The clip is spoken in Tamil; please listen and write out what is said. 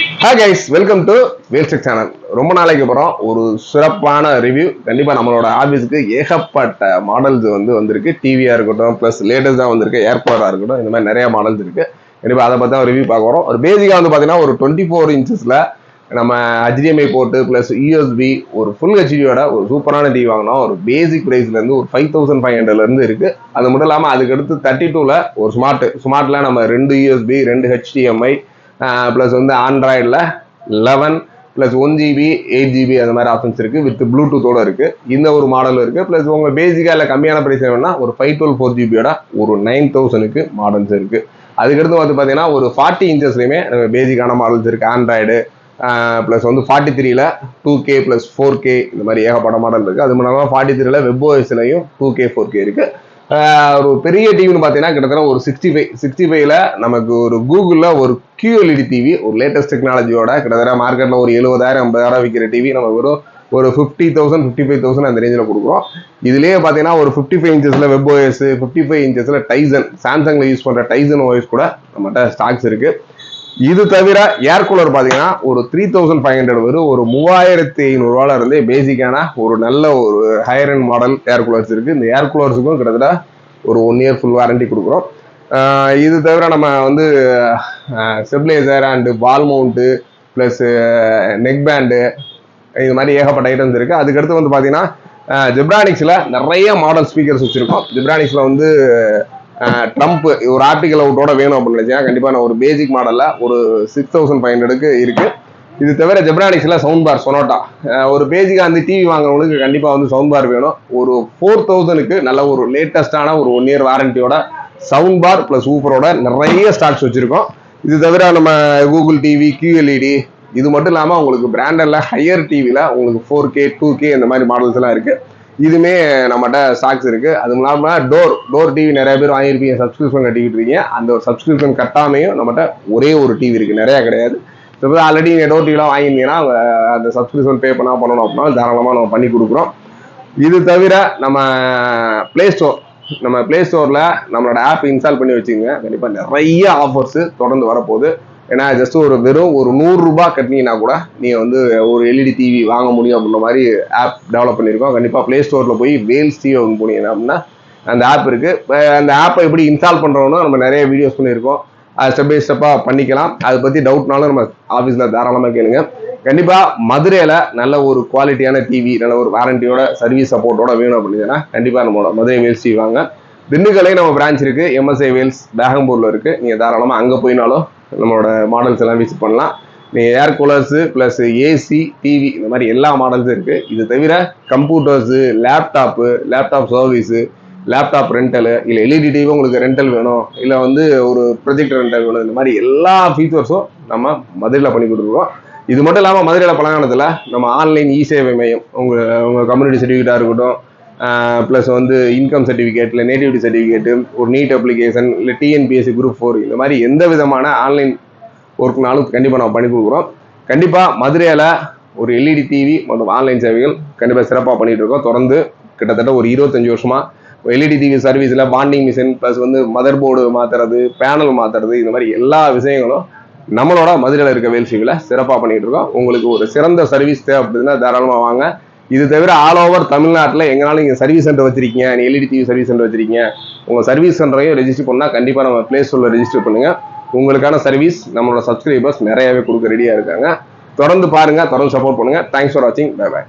Hi guys welcome to Velstech channel ரொம்ப நாளைக்கு அப்புறம் ஒரு சிறப்பான ரிவ்யூ கண்டிப்பாக நம்மளோட ஆஃபீஸுக்கு ஏகப்பட்ட மாடல்ஸ் வந்து வந்திருக்கு. டிவியாக இருக்கட்டும் ப்ளஸ் லேட்டஸ்ட்டாக வந்திருக்கு ஏர்போர்ட்டாக இருக்கட்டும் இந்த மாதிரி நிறைய மாடல்ஸ் இருக்குது கண்டிப்பாக அதை பற்றி தான் ரிவ்யூ பார்க்க வரோம் ஒரு பேசிக்காக வந்து பார்த்தீங்கன்னா ஒரு டுவெண்ட்டி ஃபோர் இன்ச்சஸில் நம்ம HDMI போட்டு ப்ளஸ் யூஎஸ்பி ஒரு ஃபுல் ஹெச்டியோட ஒரு சூப்பரான டிவி வாங்கினோம். ஒரு பேசிக் ப்ரைஸ்லேருந்து ஒரு ஃபைவ் தௌசண்ட் ஃபைவ் ஹண்ட்ரட்லேருந்து இருக்குது அது மட்டும் இல்லாமல் அதுக்கடுத்து தேர்ட்டி டூவில் ஒரு ஸ்மார்ட் ஸ்மார்ட்டில் நம்ம ரெண்டு யூஎஸ்பி ரெண்டு ஹெச்டிஎம்ஐ ப்ளஸ் வந்து ஆண்ட்ராய்டில் eleven plus one GB eight GB அந்த மாதிரி ஆப்ஷன்ஸ் இருக்குது வித் ப்ளூடூத்தோட இருக்குது இந்த ஒரு மாடல் இருக்குது ப்ளஸ் உங்கள் பேசிக்காக இல்லை கம்மியான ப்ரைஸ் வேணும்னா ஒரு ஃபைவ் டுவெல் ஃபோர் ஜிபியோட ஒரு நைன் தௌசண்ட்க்கு மாடல்ஸ் இருக்குது அதுக்கடுத்து வந்து பார்த்தீங்கன்னா ஒரு ஃபார்ட்டி இன்ச்சஸ்லையுமே பேசிக்கான மாடல்ஸ் இருக்குது ஆண்ட்ராய்டு ப்ளஸ் வந்து ஃபார்ட்டி த்ரீல two K plus four K இந்த மாதிரி ஏகப்பட்ட மாடல் இருக்குது அது மூலமாக ஃபார்ட்டி த்ரீல வெப்ஓஎஸ்லையும் டூ கே ஃபோர் கே இருக்குது ஒரு பெரிய டிவின்னு பார்த்தீங்கன்னா கிட்டத்தட்ட ஒரு சிக்ஸ்டி ஃபைவ் சிக்ஸ்டி ஃபைவ்ல நமக்கு ஒரு கூகுளில் ஒரு கியூஎல்இடி டிவி ஒரு லேட்டஸ்ட் டெக்னாலஜியோட கிட்டத்தட்ட மார்க்கெட்டில் ஒரு எழுபதாயிரம் ஐம்பதாயிரம் விற்கிற டிவி நம்ம வெறும் ஒரு fifty thousand fifty five thousand அந்த ரேஞ்சில் கொடுக்குறோம். இதுலேயே பார்த்தீங்கன்னா ஒரு ஃபிஃப்டி ஃபைவ் இன்ச்சஸில் வெப் ஓஎஸ் ஃபிஃப்டி ஃபைவ் இன்ச்சஸில் டைசன் சாம்சங்கில் யூஸ் பண்ணுற டைசன் ஓஎஸ் கூட நம்மகிட்ட ஸ்டாக்ஸ் இருக்குது இது தவிர ஏர் கூலர் பார்த்தீங்கன்னா ஒரு த்ரீ தௌசண்ட் ஃபைவ் ஹண்ட்ரட் வரும் ஒரு மூவாயிரத்தி ஐநூறுரூவால இருந்து பேசிக்கான ஒரு நல்ல ஒரு higher end model air coolers இருக்குது இந்த ஏர் கூலர்ஸுக்கும் கிட்டத்தட்ட ஒரு ஒன் இயர் ஃபுல் வாரண்டி கொடுக்குறோம். இது தவிர நம்ம வந்து stabiliser and ball mount plus neck band இது மாதிரி ஏகப்பட்ட ஐட்டம்ஸ் இருக்குது அதுக்கடுத்து வந்து பார்த்தீங்கன்னா ஜிப்ரானிக்ஸில் நிறைய மாடல் ஸ்பீக்கர்ஸ் வச்சுருக்கோம். ஜிப்ரானிக்ஸில் வந்து ட்ரம்ப் ஒரு ஆப்டிக்கல் அவுட்டோட வேணும் அப்படின்னு நினச்சா கண்டிப்பாக நான் ஒரு பேசிக் மாடலில் ஒரு சிக்ஸ் தௌசண்ட் ஃபைவ் ஹண்ட்ரடுக்கு இருக்குது இது தவிர ஜெப்ரானிக்ஸில் சவுண்ட் பார் சொனோட்டா ஒரு பேசிக்காக வந்து டிவி வாங்குறவங்களுக்கு கண்டிப்பாக வந்து சவுண்ட் பார் வேணும். ஒரு ஃபோர் தௌசண்ட்க்கு நல்ல ஒரு லேட்டஸ்டான ஒரு ஒன் இயர் வாரண்டியோட சவுண்ட் பார் ப்ளஸ் ஊப்பரோட நிறைய ஸ்டாக்ஸ் வச்சுருக்கோம். இது தவிர நம்ம கூகுள் டிவி கியூஎல்இடி இது மட்டும் இல்லாமல் உங்களுக்கு பிராண்டட்ல ஹையர் டிவியில் உங்களுக்கு ஃபோர் கே டூ கே இந்த மாதிரி மாடல்ஸ் எல்லாம் இருக்குது இதுவுமே நம்மகிட்ட ஸ்டாக்ஸ் இருக்குது அது இல்லாமல் டோர் டோர் டிவி நிறைய பேர் வாங்கியிருப்பீங்க சப்ஸ்கிரிப்ஷன் கட்டிக்கிட்டு இருக்கீங்க. அந்த ஒரு சப்ஸ்கிரிப்ஷன் கட்டாமையும் நம்மகிட்ட ஒரே ஒரு டிவி இருக்குது நிறையா கிடையாது. இப்போ ஆல்ரெடி நீங்கள் டோர் டிவிலாம் வாங்கியிருந்தீங்கன்னா அவங்க அந்த சப்ஸ்கிரிப்ஷன் பே பண்ணால் பண்ணணும் அப்படின்னா தாராளமாக நம்ம பண்ணி கொடுக்குறோம். இது தவிர நம்ம ப்ளே ஸ்டோர் நம்ம ப்ளே ஸ்டோரில் நம்மளோட ஆப் இன்ஸ்டால் பண்ணி வச்சுக்கோங்க. கண்டிப்பாக நிறைய ஆஃபர்ஸ் தொடர்ந்து வரப்போகுது. ஏன்னா ஜஸ்ட் ஒரு வெறும் ஒரு நூறுரூபா கட்டினீங்கன்னா கூட நீங்கள் வந்து ஒரு எல்இடி டிவி வாங்க முடியும் அப்படின்ற மாதிரி ஆப் டெவலப் பண்ணியிருக்கோம். கண்டிப்பாக ப்ளே ஸ்டோரில் போய் வேல்ஸ் டிவி ஒன்று போனீங்கன்னா அப்படின்னா அந்த ஆப் இருக்குது அந்த ஆப்பை எப்படி இன்ஸ்டால் பண்ணுறோன்னு நம்ம நிறைய வீடியோஸ் பண்ணியிருக்கோம். அது ஸ்டெப் பை ஸ்டெப்பாக பண்ணிக்கலாம். அதை பற்றி டவுட்னாலும் நம்ம ஆஃபீஸில் தாராளமாக கேளுங்க. கண்டிப்பாக மதுரையில் நல்ல ஒரு குவாலிட்டியான டிவி நல்ல ஒரு வாரண்டியோட சர்வீஸ் சப்போர்ட்டோட வேணும் அப்படின்னா கண்டிப்பாக நம்மளோட மதுரை வேல்ஸ் டிவி வாங்க. திண்டுக்கல்லையும் நம்ம பிரான்ச் இருக்குது எம்எஸ்ஐ வேல்ஸ் பேகம்பூரில் இருக்குது நீங்கள் தாராளமாக அங்கே போயினாலும் நம்மளோட மாடல்ஸ் எல்லாம் விசிட் பண்ணலாம். நீங்கள் air coolers plus AC TV இந்த மாதிரி எல்லா மாடல்ஸும் இருக்குது இது தவிர computers laptop laptop service laptop rental இல்லை எல்இடி டிவி உங்களுக்கு ரெண்டல் வேணும். இல்லை வந்து ஒரு ப்ரொஜெக்ட் ரெண்டல் வேணும். இந்த மாதிரி எல்லா ஃபீச்சர்ஸும் நம்ம மதுரையில் பண்ணி கொடுத்துருக்கோம். இது மட்டும் இல்லாமல் மதுரையில் பழங்காலத்தில் நம்ம ஆன்லைன் இ சேவை மையம் உங்கள் உங்கள் கம்யூனிட்டி சர்டிஃபிகேட்டாக இருக்கட்டும் ப்ளஸ் வந்து இன்கம் சர்டிஃபிகேட் இல்லை நேட்டிவிட்டி சர்டிஃபிகேட்டு ஒரு நீட் அப்ளிகேஷன் இல்லை டிஎன்பிஎஸ்சி குரூப் ஃபோர் இந்த மாதிரி எந்த விதமான ஆன்லைன் ஒர்க்னாலும் கண்டிப்பாக நம்ம பண்ணி கொடுக்குறோம். கண்டிப்பாக மதுரையில் ஒரு எல்இடி டிவி மற்றும் ஆன்லைன் சேவைகள் கண்டிப்பாக சிறப்பாக பண்ணிகிட்டு இருக்கோம். தொடர்ந்து கிட்டத்தட்ட ஒரு இருபத்தஞ்சி வருஷமாக எல்இடி டிவி சர்வீஸில் பாண்டிங் மிஷின் ப்ளஸ் வந்து மதர் போர்டு மாற்றுறது பேனல் மாற்றுறது இந்த மாதிரி எல்லா விஷயங்களும் நம்மளோட மதுரையில் இருக்க வேல்சிவில் சிறப்பாக பண்ணிகிட்டு இருக்கோம். உங்களுக்கு ஒரு சிறந்த சர்வீஸ் தேவைப்படுதுன்னா தாராளமாக வாங்க. இது தவிர ஆல் ஓவர் தமிழ்நாட்டில் எங்கனாலும் நீங்கள் சர்வீஸ் சென்டர் வச்சிருக்கீங்க நீ எல்இடி டிவி சர்வீஸ் சென்டர் வச்சிருக்கீங்க உங்கள் சர்வீஸ் சென்டரையும் ரெஜிஸ்டர் பண்ணால் கண்டிப்பாக நம்ம ப்ளே ஸ்டோரில் ரெஜிஸ்டர் பண்ணுங்கள் உங்களுக்கான சர்வீஸ் நம்மளோட சப்ஸ்கிரைபர்ஸ் நிறையவே கொடுக்க ரெடியாக இருக்காங்க. தொடர்ந்து பாருங்கள் தொடர்ந்து சப்போர்ட் பண்ணுங்கள் தேங்க்ஸ் ஃபார் வாட்சிங் பை பாய்